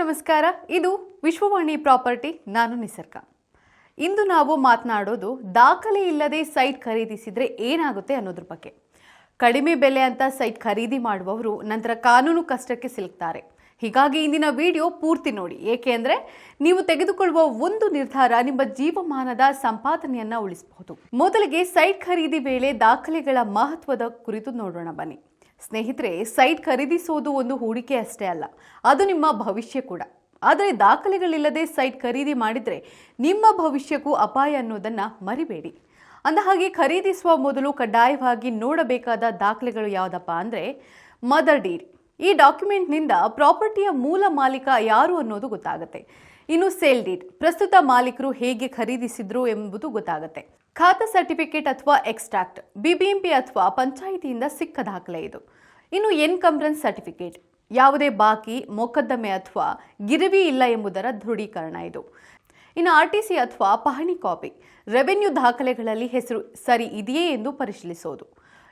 ನಮಸ್ಕಾರ. ಇದು ವಿಶ್ವವಾಣಿ ಪ್ರಾಪರ್ಟಿ, ನಾನು ನಿಸರ್ಗ. ಇಂದು ನಾವು ಮಾತನಾಡೋದು ದಾಖಲೆ ಇಲ್ಲದೆ ಸೈಟ್ ಖರೀದಿಸಿದರೆ ಏನಾಗುತ್ತೆ ಅನ್ನೋದ್ರ ಬಗ್ಗೆ. ಕಡಿಮೆ ಬೆಲೆ ಅಂತ ಸೈಟ್ ಖರೀದಿ ಮಾಡುವವರು ನಂತರ ಕಾನೂನು ಕಷ್ಟಕ್ಕೆ ಸಿಲುಕ್ತಾರೆ. ಹೀಗಾಗಿ ಇಂದಿನ ವಿಡಿಯೋ ಪೂರ್ತಿ ನೋಡಿ. ಏಕೆ ಅಂದರೆ ನೀವು ತೆಗೆದುಕೊಳ್ಳುವ ಒಂದು ನಿರ್ಧಾರ ನಿಮ್ಮ ಜೀವಮಾನದ ಸಂಪಾದನೆಯನ್ನು ಉಳಿಸಬಹುದು. ಮೊದಲಿಗೆ ಸೈಟ್ ಖರೀದಿ ವೇಳೆ ದಾಖಲೆಗಳ ಮಹತ್ವದ ಕುರಿತು ನೋಡೋಣ ಬನ್ನಿ. ಸ್ನೇಹಿತರೆ, ಸೈಟ್ ಖರೀದಿಸೋದು ಒಂದು ಹೂಡಿಕೆ ಅಷ್ಟೇ ಅಲ್ಲ, ಅದು ನಿಮ್ಮ ಭವಿಷ್ಯ ಕೂಡ. ಆದರೆ ದಾಖಲೆಗಳಿಲ್ಲದೆ ಸೈಟ್ ಖರೀದಿ ಮಾಡಿದರೆ ನಿಮ್ಮ ಭವಿಷ್ಯಕ್ಕೂ ಅಪಾಯ ಅನ್ನೋದನ್ನು ಮರಿಬೇಡಿ. ಅಂದಹಾಗೆ ಖರೀದಿಸುವ ಮೊದಲು ಕಡ್ಡಾಯವಾಗಿ ನೋಡಬೇಕಾದ ದಾಖಲೆಗಳು ಯಾವುದಪ್ಪ ಅಂದರೆ, ಮದರ್ ಡೀಡ್ ಈ ಡಾಕ್ಯುಮೆಂಟ್ನಿಂದ ಪ್ರಾಪರ್ಟಿಯ ಮೂಲ ಮಾಲೀಕ ಯಾರು ಅನ್ನೋದು ಗೊತ್ತಾಗುತ್ತೆ. ಇನ್ನು ಸೇಲ್ ಡೀಡ್. ಪ್ರಸ್ತುತ ಮಾಲೀಕರು ಹೇಗೆ ಖರೀದಿಸಿದ್ರು ಎಂಬುದು ಗೊತ್ತಾಗುತ್ತೆ. ಖಾತಾ ಸರ್ಟಿಫಿಕೇಟ್ ಅಥವಾ ಎಕ್ಸ್ಟ್ರಾಕ್ಟ್, ಬಿಬಿಎಂಪಿ ಅಥವಾ ಪಂಚಾಯಿತಿಯಿಂದ ಸಿಕ್ಕ ದಾಖಲೆ ಇದು. ಇನ್ನು ಎನ್ಕಂಬ್ರೆನ್ಸ್ ಸರ್ಟಿಫಿಕೇಟ್, ಯಾವುದೇ ಬಾಕಿ, ಮೊಕದ್ದಮೆ ಅಥವಾ ಗಿರವಿ ಇಲ್ಲ ಎಂಬುದರ ದೃಢೀಕರಣ ಇದು. ಇನ್ನು ಆರ್ ಟಿ ಸಿ ಅಥವಾ ಪಹಣಿ ಕಾಪಿ, ರೆವೆನ್ಯೂ ದಾಖಲೆಗಳಲ್ಲಿ ಹೆಸರು ಸರಿ ಇದೆಯೇ ಎಂದು ಪರಿಶೀಲಿಸೋದು.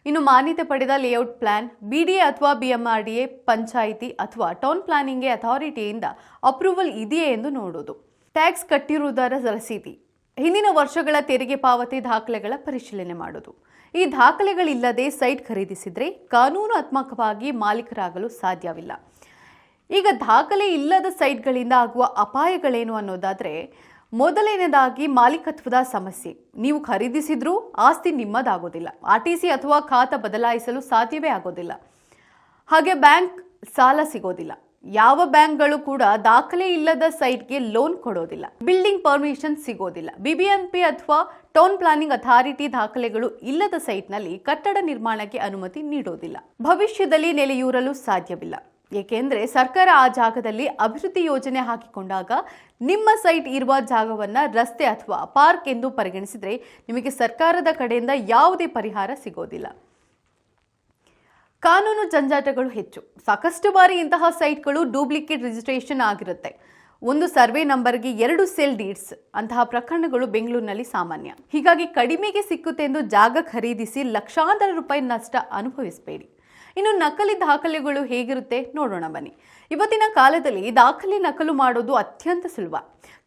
ಇನ್ನು ಮಾನ್ಯತೆ ಪಡೆದ ಲೇಔಟ್ ಪ್ಲಾನ್ ಬಿಡಿಎ ಅಥವಾ ಬಿಎಂಆರ್ಡಿಎ ಪಂಚಾಯಿತಿ ಅಥವಾ ಟೌನ್ ಪ್ಲಾನಿಂಗ್ಗೆ ಅಥಾರಿಟಿಯಿಂದ ಅಪ್ರೂವಲ್ ಇದೆಯೇ ಎಂದು ನೋಡೋದು. ಟ್ಯಾಕ್ಸ್ ಕಟ್ಟಿರುವುದರ ರಸೀದಿ. ಹಿಂದಿನ ವರ್ಷಗಳ ತೆರಿಗೆ ಪಾವತಿ ದಾಖಲೆಗಳ ಪರಿಶೀಲನೆ ಮಾಡೋದು ಈ ದಾಖಲೆಗಳಿಲ್ಲದೆ ಸೈಟ್ ಖರೀದಿಸಿದರೆ ಕಾನೂನಾತ್ಮಕವಾಗಿ ಮಾಲೀಕರಾಗಲು ಸಾಧ್ಯವಿಲ್ಲ. ಈಗ ದಾಖಲೆ ಇಲ್ಲದ ಸೈಟ್ಗಳಿಂದ ಆಗುವ ಅಪಾಯಗಳೇನು ಅನ್ನೋದಾದರೆ ಮೊದಲನೇದಾಗಿ ಮಾಲೀಕತ್ವದ ಸಮಸ್ಯೆ. ನೀವು ಖರೀದಿಸಿದ್ರೂ ಆಸ್ತಿ ನಿಮ್ಮದಾಗೋದಿಲ್ಲ. ಆರ್ ಟಿ ಸಿ ಅಥವಾ ಖಾತಾ ಬದಲಾಯಿಸಲು ಸಾಧ್ಯವೇ ಆಗೋದಿಲ್ಲ. ಹಾಗೆ ಬ್ಯಾಂಕ್ ಸಾಲ ಸಿಗೋದಿಲ್ಲ. ಯಾವ ಬ್ಯಾಂಕ್ಗಳು ಕೂಡ ದಾಖಲೆ ಇಲ್ಲದ ಸೈಟ್ಗೆ ಲೋನ್ ಕೊಡೋದಿಲ್ಲ. ಬಿಲ್ಡಿಂಗ್ ಪರ್ಮಿಷನ್ ಸಿಗೋದಿಲ್ಲ. ಬಿಬಿಎಂಪಿ ಅಥವಾ ಟೌನ್ ಪ್ಲಾನಿಂಗ್ ಅಥಾರಿಟಿ ದಾಖಲೆಗಳು ಇಲ್ಲದ ಸೈಟ್ನಲ್ಲಿ ಕಟ್ಟಡ ನಿರ್ಮಾಣಕ್ಕೆ ಅನುಮತಿ ನೀಡೋದಿಲ್ಲ. ಭವಿಷ್ಯದಲ್ಲಿ ನೆಲೆಯೂರಲು ಸಾಧ್ಯವಿಲ್ಲ. ಏಕೆಂದರೆ ಸರ್ಕಾರ ಆ ಜಾಗದಲ್ಲಿ ಅಭಿವೃದ್ಧಿ ಯೋಜನೆ ಹಾಕಿಕೊಂಡಾಗ ನಿಮ್ಮ ಸೈಟ್ ಇರುವ ಜಾಗವನ್ನು ರಸ್ತೆ ಅಥವಾ ಪಾರ್ಕ್ ಎಂದು ಪರಿಗಣಿಸಿದರೆ ನಿಮಗೆ ಸರ್ಕಾರದ ಕಡೆಯಿಂದ ಯಾವುದೇ ಪರಿಹಾರ ಸಿಗೋದಿಲ್ಲ. ಕಾನೂನು ಜಂಜಾಟಗಳು ಹೆಚ್ಚು. ಸಾಕಷ್ಟು ಬಾರಿ ಇಂತಹ ಸೈಟ್ಗಳು ಡೂಪ್ಲಿಕೇಟ್ ರಿಜಿಸ್ಟ್ರೇಷನ್ ಆಗಿರುತ್ತೆ. ಒಂದು ಸರ್ವೆ ನಂಬರ್ಗೆ ಎರಡು ಸೆಲ್ ಡೀಡ್ಸ್ ಅಂತಹ ಪ್ರಕರಣಗಳು ಬೆಂಗಳೂರಿನಲ್ಲಿ ಸಾಮಾನ್ಯ. ಹೀಗಾಗಿ ಕಡಿಮೆಗೆ ಸಿಕ್ಕುತ್ತೆ ಎಂದು ಜಾಗ ಖರೀದಿಸಿ ಲಕ್ಷಾಂತರ ರೂಪಾಯಿ ನಷ್ಟ ಅನುಭವಿಸಬೇಡಿ. ಇನ್ನು ನಕಲಿ ದಾಖಲೆಗಳು ಹೇಗಿರುತ್ತೆ ನೋಡೋಣ ಬನ್ನಿ. ಇವತ್ತಿನ ಕಾಲದಲ್ಲಿ ದಾಖಲೆ ನಕಲು ಮಾಡೋದು ಅತ್ಯಂತ ಸುಲಭ.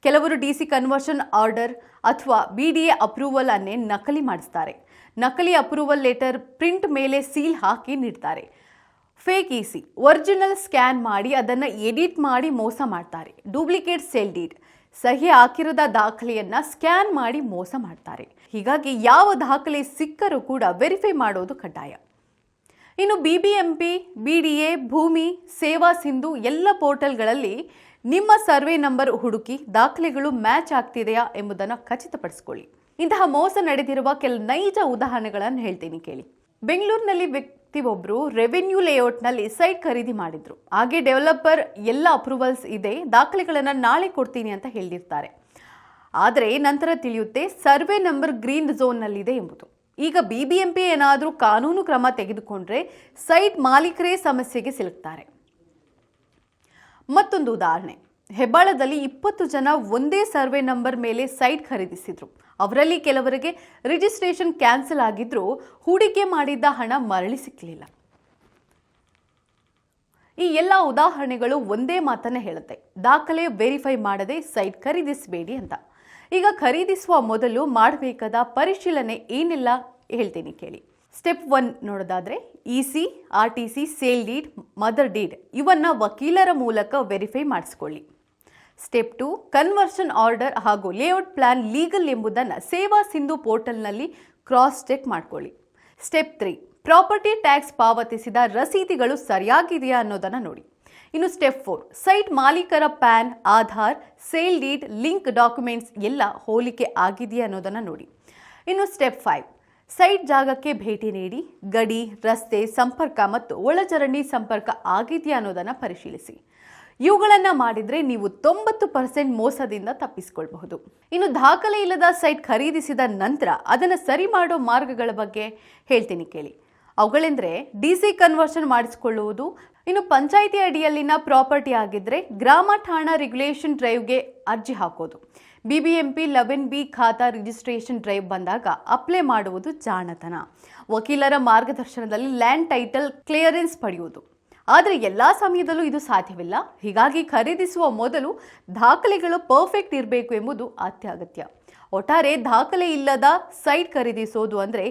ಕೆಲವರು ಡಿ ಸಿ ಕನ್ವರ್ಷನ್ ಆರ್ಡರ್ ಅಥವಾ ಬಿ ಡಿ ಎ ಅಪ್ರೂವಲ್ ಅನ್ನೇ ನಕಲಿ ಮಾಡಿಸ್ತಾರೆ. ನಕಲಿ ಅಪ್ರೂವಲ್ ಲೆಟರ್ ಪ್ರಿಂಟ್ ಮೇಲೆ ಸೀಲ್ ಹಾಕಿ ನೀಡ್ತಾರೆ. ಫೇಕ್ ಇಸಿ ಒರಿಜಿನಲ್ ಸ್ಕ್ಯಾನ್ ಮಾಡಿ ಅದನ್ನು ಎಡಿಟ್ ಮಾಡಿ ಮೋಸ ಮಾಡ್ತಾರೆ. ಡೂಪ್ಲಿಕೇಟ್ ಸೆಲ್ ಡೀಡ್, ಸಹಿ ಹಾಕಿರದ ದಾಖಲೆಯನ್ನು ಸ್ಕ್ಯಾನ್ ಮಾಡಿ ಮೋಸ ಮಾಡ್ತಾರೆ. ಹೀಗಾಗಿ ಯಾವ ದಾಖಲೆ ಸಿಕ್ಕರೂ ಕೂಡ ವೆರಿಫೈ ಮಾಡೋದು ಕಡ್ಡಾಯ. ಇನ್ನು B B MP B D A Bhoomi, Seva Sindhu ಎಲ್ಲ ಪೋರ್ಟಲ್ಗಳಲ್ಲಿ ನಿಮ್ಮ ಸರ್ವೆ ನಂಬರ್ ಹುಡುಕಿ ದಾಖಲೆಗಳು ಮ್ಯಾಚ್ ಆಗ್ತಿದೆಯಾ ಎಂಬುದನ್ನು ಖಚಿತಪಡಿಸಿಕೊಳ್ಳಿ. ಇಂತಹ ಮೋಸ ನಡೆದಿರುವ ಕೆಲ ನೈಜ ಉದಾಹರಣೆಗಳನ್ನು ಹೇಳ್ತೀನಿ ಕೇಳಿ. ಬೆಂಗಳೂರಿನಲ್ಲಿ ವ್ಯಕ್ತಿ ಒಬ್ಬರು ರೆವೆನ್ಯೂ ಲೇಔಟ್ನಲ್ಲಿ ಸೈಟ್ ಖರೀದಿ ಮಾಡಿದ್ರು. ಹಾಗೆ ಡೆವಲಪರ್ ಎಲ್ಲ ಅಪ್ರೂವಲ್ಸ್ ಇದೆ, ದಾಖಲೆಗಳನ್ನು ನಾಳೆ ಕೊಡ್ತೀನಿ ಅಂತ ಹೇಳಿರ್ತಾರೆ. ಆದರೆ ನಂತರ ತಿಳಿಯುತ್ತೆ ಸರ್ವೆ ನಂಬರ್ ಗ್ರೀನ್ ಝೋನ್ನಲ್ಲಿದೆ ಎಂಬುದು. ಈಗ ಬಿ ಬಿ ಎಂ ಪಿ ಏನಾದರೂ ಕಾನೂನು ಕ್ರಮ ತೆಗೆದುಕೊಂಡ್ರೆ ಸೈಟ್ ಮಾಲೀಕರೇ ಸಮಸ್ಯೆಗೆ ಸಿಲುಕ್ತಾರೆ. ಮತ್ತೊಂದು ಉದಾಹರಣೆ. ಹೆಬ್ಬಾಳದಲ್ಲಿ ಇಪ್ಪತ್ತು ಜನ ಒಂದೇ ಸರ್ವೆ ನಂಬರ್ ಮೇಲೆ ಸೈಟ್ ಖರೀದಿಸಿದ್ರು. ಅವರಲ್ಲಿ ಕೆಲವರಿಗೆ ರಿಜಿಸ್ಟ್ರೇಷನ್ ಕ್ಯಾನ್ಸಲ್ ಆಗಿದ್ರೂ ಹೂಡಿಕೆ ಮಾಡಿದ್ದ ಹಣ ಮರಳಿ ಸಿಕ್ಕಲಿಲ್ಲ ಈ ಎಲ್ಲ ಉದಾಹರಣೆಗಳು ಒಂದೇ ಮಾತನ್ನ ಹೇಳುತ್ತೆ. ದಾಖಲೆ ವೆರಿಫೈ ಮಾಡದೆ ಸೈಟ್ ಖರೀದಿಸಬೇಡಿ ಅಂತ. ಈಗ ಖರೀದಿಸುವ ಮೊದಲು ಮಾಡಬೇಕಾದ ಪರಿಶೀಲನೆ ಏನೆಲ್ಲ ಹೇಳ್ತೀನಿ ಕೇಳಿ. ಸ್ಟೆಪ್ ಒನ್ ನೋಡೋದಾದರೆ E C R T C sale deed mother deed ಇವನ್ನು ವಕೀಲರ ಮೂಲಕ ವೆರಿಫೈ ಮಾಡಿಸ್ಕೊಳ್ಳಿ. ಸ್ಟೆಪ್ ಟು ಕನ್ವರ್ಷನ್ ಆರ್ಡರ್ ಹಾಗೂ ಲೇಔಟ್ ಪ್ಲಾನ್ ಲೀಗಲ್ ಎಂಬುದನ್ನು ಸೇವಾ ಸಿಂಧು ಪೋರ್ಟಲ್ನಲ್ಲಿ ಕ್ರಾಸ್ ಚೆಕ್ ಮಾಡ್ಕೊಳ್ಳಿ. ಸ್ಟೆಪ್ ತ್ರೀ ಪ್ರಾಪರ್ಟಿ ಟ್ಯಾಕ್ಸ್ ಪಾವತಿಸಿದ ರಸೀದಿಗಳು ಸರಿಯಾಗಿದೆಯಾ ಅನ್ನೋದನ್ನು ನೋಡಿ. ಇನ್ನು ಸ್ಟೆಪ್ ಫೋರ್ ಸೈಟ್ ಮಾಲೀಕರ PAN, Aadhaar sale deed link documents ಎಲ್ಲ ಹೋಲಿಕೆ ಆಗಿದೆಯಾ ಅನ್ನೋದನ್ನು ನೋಡಿ. ಇನ್ನು ಸ್ಟೆಪ್ ಫೈವ್ ಸೈಟ್ ಜಾಗಕ್ಕೆ ಭೇಟಿ ನೀಡಿ, ಗಡಿ, ರಸ್ತೆ, ಸಂಪರ್ಕ ಮತ್ತು ಒಳಚರಂಡಿ ಸಂಪರ್ಕ ಆಗಿದೆಯಾ ಅನ್ನೋದನ್ನು ಪರಿಶೀಲಿಸಿ. ಇವುಗಳನ್ನು ಮಾಡಿದರೆ ನೀವು ತೊಂಬತ್ತು ಪರ್ಸೆಂಟ್ ಮೋಸದಿಂದ ತಪ್ಪಿಸಿಕೊಳ್ಬಹುದು. ಇನ್ನು ದಾಖಲೆ ಇಲ್ಲದ ಸೈಟ್ ಖರೀದಿಸಿದ ನಂತರ ಅದನ್ನು ಸರಿ ಮಾಡೋ ಮಾರ್ಗಗಳ ಬಗ್ಗೆ ಹೇಳ್ತೀನಿ ಕೇಳಿ. ಅವುಗಳೆಂದರೆ ಡಿ ಸಿ ಕನ್ವರ್ಷನ್ ಮಾಡಿಸಿಕೊಳ್ಳುವುದು, ಇನ್ನು ಪಂಚಾಯಿತಿ ಅಡಿಯಲ್ಲಿನ ಪ್ರಾಪರ್ಟಿ ಆಗಿದ್ದರೆ ಗ್ರಾಮ ಠಾಣಾ ರೆಗ್ಯುಲೇಷನ್ ಡ್ರೈವ್ಗೆ ಅರ್ಜಿ ಹಾಕೋದು. B B M P eleven B khata registration drive ಬಂದಾಗ ಅಪ್ಲೈ ಮಾಡುವುದು ಜಾಣತನ. ವಕೀಲರ ಮಾರ್ಗದರ್ಶನದಲ್ಲಿ ಲ್ಯಾಂಡ್ ಟೈಟಲ್ ಕ್ಲಿಯರೆನ್ಸ್ ಪಡೆಯುವುದು. ಆದರೆ ಎಲ್ಲ ಸಮಯದಲ್ಲೂ ಇದು ಸಾಧ್ಯವಿಲ್ಲ. ಹೀಗಾಗಿ ಖರೀದಿಸುವ ಮೊದಲು ದಾಖಲೆಗಳು ಪರ್ಫೆಕ್ಟ್ ಇರಬೇಕು ಎಂಬುದು ಅತ್ಯಗತ್ಯ. ಒಟ್ಟಾರೆ ದಾಖಲೆ ಇಲ್ಲದ ಸೈಟ್ ಖರೀದಿಸೋದು ಅಂದರೆ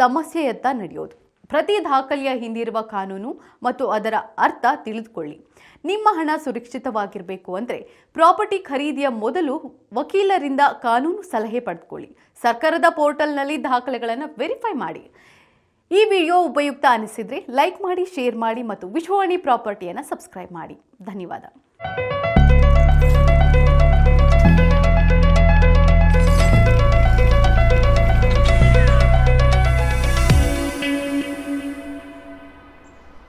ಸಮಸ್ಯೆಯತ್ತ ನಡೆಯೋದು. ಪ್ರತಿ ದಾಖಲೆಯ ಹಿಂದಿರುವ ಕಾನೂನು ಮತ್ತು ಅದರ ಅರ್ಥ ತಿಳಿದುಕೊಳ್ಳಿ. ನಿಮ್ಮ ಹಣ ಸುರಕ್ಷಿತವಾಗಿರಬೇಕು ಅಂದರೆ ಪ್ರಾಪರ್ಟಿ ಖರೀದಿಯ ಮೊದಲು ವಕೀಲರಿಂದ ಕಾನೂನು ಸಲಹೆ ಪಡೆದುಕೊಳ್ಳಿ. ಸರ್ಕಾರದ ಪೋರ್ಟಲ್ನಲ್ಲಿ ದಾಖಲೆಗಳನ್ನು ವೆರಿಫೈ ಮಾಡಿ. ಈ ವಿಡಿಯೋ ಉಪಯುಕ್ತ ಅನಿಸಿದರೆ ಲೈಕ್ ಮಾಡಿ, ಶೇರ್ ಮಾಡಿ ಮತ್ತು ವಿಶ್ವವಾಣಿ ಪ್ರಾಪರ್ಟಿಯನ್ನು ಸಬ್ಸ್ಕ್ರೈಬ್ ಮಾಡಿ. ಧನ್ಯವಾದ.